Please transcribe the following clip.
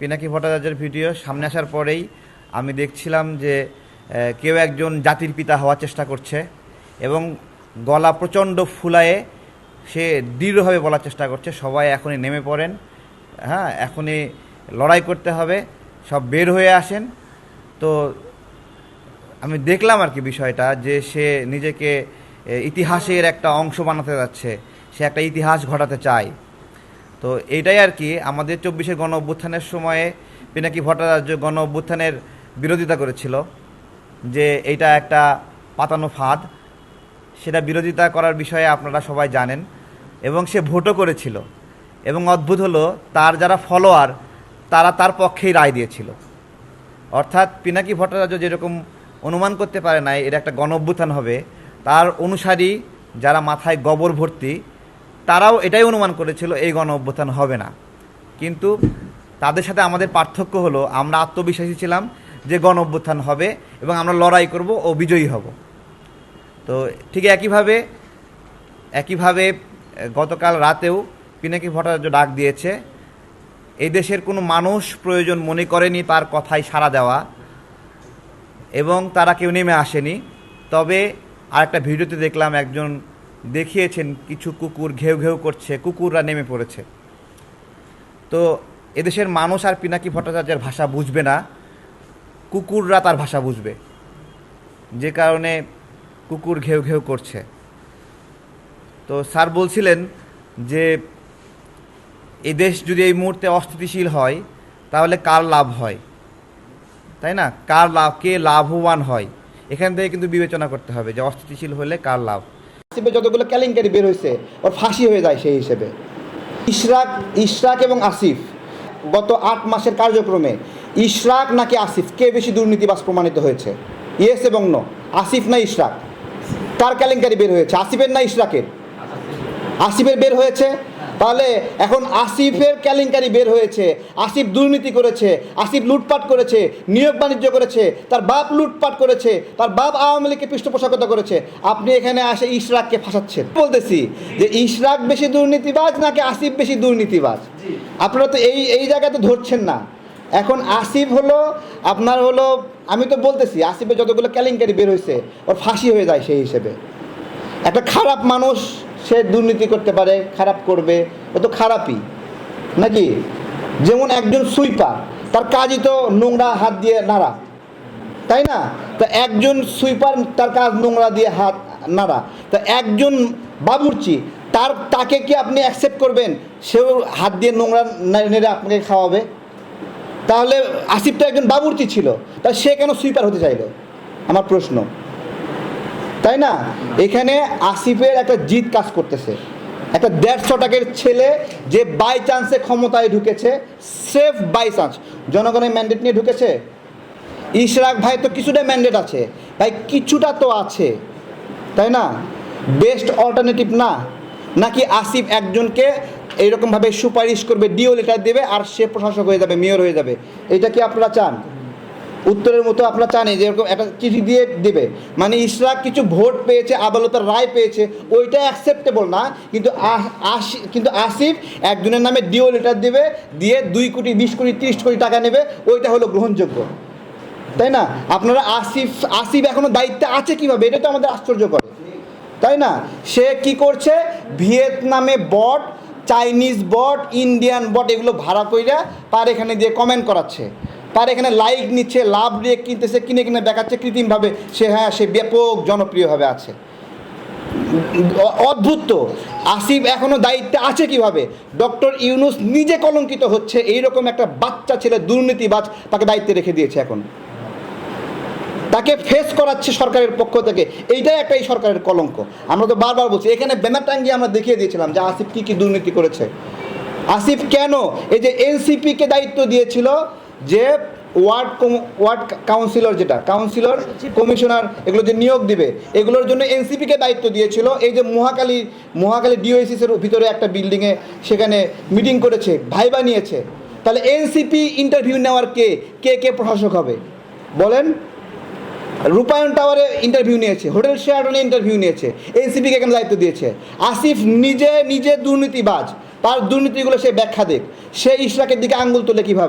পিনাকি ভট্টাচার্যের ভিডিও সামনে আসার পরেই আমি দেখছিলাম যে কেউ একজন জাতির পিতা হওয়ার চেষ্টা করছে এবং গলা প্রচণ্ড ফুলায়ে সে দৃঢ়ভাবে বলার চেষ্টা করছে, সবাই এখনই নেমে পড়েন হ্যাঁ এখনই লড়াই করতে হবে, সব বের হয়ে আসেন। তো আমি দেখলাম আর কি বিষয়টা যে, সে নিজেকে ইতিহাসের একটা অংশ বানাতে যাচ্ছে, সে একটা ইতিহাস ঘটাতে চায়। তো এইটাই আর কি। আমাদের চব্বিশের গণ অভ্যুত্থানের সময়ে পিনাকি ভট্টাচার্য গণ অভ্যুত্থানের বিরোধিতা করেছিল যে এইটা একটা পাতানো ফাঁদ। সেটা বিরোধিতা করার বিষয়ে আপনারা সবাই জানেন এবং সে ভোটও করেছিল এবং অদ্ভুত হলো তার যারা ফলোয়ার, তারা তার পক্ষেই রায় দিয়েছিল। অর্থাৎ পিনাকি ভট্টাচার্য যেরকম অনুমান করতে পারে নাই, এটা একটা গণ অভ্যুত্থান হবে, তার অনুসারী যারা মাথায় গবর ভর্তি তারাও এটাই অনুমান করেছিল, এই গণ অভ্যুত্থান হবে না। কিন্তু তাদের সাথে আমাদের পার্থক্য হলো, আমরা আত্মবিশ্বাসী ছিলাম যে গণ অভ্যুত্থান হবে এবং আমরা লড়াই করব ও বিজয়ী হব। তো ঠিক একইভাবে একইভাবে গতকাল রাতেও পিনাকি ভট্টাচার্য ডাক দিয়েছে এই দেশের কোনো মানুষ প্রয়োজন মনে করেনি তার কথায় সাড়া দেওয়া এবং তারা কেউ নেমে আসেনি। তবে আর একটা ভিডিওতে দেখলাম একজন দেখিয়েছেন কিছু কুকুর ঘেউ ঘেউ করছে, কুকুররা নেমে পড়েছে। তো এদেশের মানুষ আর পিনাকি ভট্টাচার্যের ভাষা বুঝবে না, কুকুররা তার ভাষা বুঝবে। যে কারণে কুকুর ঘেউ ঘেউ করছে। তো স্যার বলছিলেন যে এই দেশ যদি এই মুহূর্তে অস্থিতিশীল হয়, তাহলে কার লাভ হয়? তাই না? কার লাভ, কে লাভবান হয়? এখান থেকে কিন্তু বিবেচনা করতে হবে যে অস্থিতিশীল হলে কার লাভ? আসিফের যতগুলো কেলেঙ্কারি বের হয়েছে ওর ফাঁসি হয়ে যায় সেই হিসেবে। ইশরাক ইশরাক এবং আসিফ, গত আট মাসের কার্যক্রমে ইশরাক নাকি আসিফ কে বেশি দুর্নীতিবাস প্রমাণিত হয়েছে? ইয়েস এবং ন, আসিফ না ইশরাক? কার কেলেঙ্কারি বের হয়েছে, আসিফের না ইশরাকের? আসিফের বের হয়েছে তাহলে এখন আসিফের কেলেঙ্কারি বের হয়েছে, আসিফ দুর্নীতি করেছে, আসিফ লুটপাট করেছে, নিয়োগ বাণিজ্য করেছে, তার বাপ লুটপাট করেছে, তার বাপ আওয়ামী লীগকে পৃষ্ঠপোষকতা করেছে। আপনি এখানে আসে ইশরাককে ফাঁসাচ্ছেন। বলতেছি যে ইশরাক বেশি দুর্নীতিবাজ নাকি আসিফ বেশি দুর্নীতিবাজ? আপনারা তো এই এই জায়গাতে ধরছেন না। এখন আসিফ হলো, আপনার হলো, আমি তো বলতেছি, আসিফের যতগুলো কেলেঙ্কারি বের হয়েছে, ওর ফাঁসি হয়ে যায় সেই হিসেবে। একটা খারাপ মানুষ সে দুর্নীতি করতে পারে, খারাপ করবে ও তো খারাপই। নাকি? যেমন একজন সুইপার, তার কাজই তো নোংরা হাত দিয়ে নাড়া। তাই না? তো একজন সুইপার, তার কাজ নোংরা দিয়ে হাত নাড়া। তো একজন বাবুর্চি, তার, তাকে কি আপনি অ্যাকসেপ্ট করবেন? সেও হাত দিয়ে নোংরা নেড়ে আপনাকে খাওয়াবে? তাহলে আসিফ তো একজন বাবুর্চি ছিল। তা সে কেন সুইপার হতে চাইলো? আমার প্রশ্ন। তাই না? এখানে আসিফের একটা জিত কাজ করতেছে। একটা দেড়শো টাকের ছেলে যে বাই চান্সে ক্ষমতায় ঢুকেছে সেফ বাই চান্স জনগণের ম্যান্ডেট নিয়ে ঢুকেছে? ইশরাক ভাই তো কিছুটা ম্যান্ডেট আছে। ভাই, কিছুটা তো আছে। তাই না? বেস্ট অল্টারনেটিভ না। নাকি আসিফ একজনকে এইরকমভাবে সুপারিশ করবে ডিও লেটার দেবে আর সে প্রশাসক হয়ে যাবে মেয়র হয়ে যাবে? এটা কি আপনারা চান? উত্তরের মতো আপনারা জানেন যে এরকম একটা চিঠি দিয়ে দেবে। মানে ইশরাক কিছু ভোট পেয়েছে, আদালতের রায় পেয়েছে, ওইটা অ্যাকসেপ্টেবল না। কিন্তু আ- আশি- কিন্তু আসিফ একজনের নামে ডিও লেটার দেবে, দিয়ে দুই কোটি, বিশ কোটি, তিরিশ কোটি টাকা নেবে, ওইটা হলো গ্রহণযোগ্য। তাই না? আপনারা আসিফ আসিফ এখনও দায়িত্বে আছে কীভাবে? এটা তো আমাদের আশ্চর্য করে। তাই না? সে কি করছে? ভিয়েতনামে বট চাইনিজ বট ইন্ডিয়ান বট এগুলো ভাড়া কইরা তার এখানে দিয়ে কমেন্ট করাচ্ছে। তার এখানে লাইক নিচ্ছে, লাভ দিয়ে কিনতেছে, কিনে কিনে দেখাচ্ছে কৃত্রিমভাবে। সে হ্যাঁ সে ব্যাপক জনপ্রিয়ভাবে আছে। অদ্ভুত আসিফ এখনও দায়িত্বে আছে কীভাবে? ডক্টর ইউনুস নিজে কলঙ্কিত হচ্ছে, এইরকম একটা বাচ্চা ছেলে দুর্নীতিবাজ তাকে দায়িত্বে রেখে দিয়েছে এখন। তাকে ফেস করাচ্ছে সরকারের পক্ষ থেকে। এইটাই একটা এই সরকারের কলঙ্ক। আমরা তো বারবার বলছি, এখানে ব্যানার টাঙ্গিয়ে আমরা দেখিয়ে দিয়েছিলাম যে আসিফ কী কী দুর্নীতি করেছে। আসিফ কেন? এই যে এনসিপিকে দায়িত্ব দিয়েছিল যে ওয়ার্ড ওয়ার্ড কাউন্সিলর যেটা কাউন্সিলর কমিশনার এগুলো যে নিয়োগ দিবে, এগুলোর জন্য এনসিপিকে দায়িত্ব দিয়েছিল। এই যে মহাকালী মহাকালী ডিওএসিসের ভিতরে একটা বিল্ডিংয়ে সেখানে মিটিং করেছে ভাইবা নিয়েছে তাহলে এনসিপি ইন্টারভিউ নেওয়ার কে? কে কে প্রশাসক হবে? বলেন। রূপায়ণ টাওয়ারে ইন্টারভিউ নিয়েছে, হোটেল শেয়ারটনে ইন্টারভিউ নিয়েছে এনসিপিকে কেন দায়িত্ব দিয়েছে? আসিফ নিজে নিজে দুর্নীতিবাজ, তার দুর্নীতিগুলো সে ব্যাখ্যা দেখ। সে ইশরাকের দিকে আঙ্গুল তোলে কীভাবে?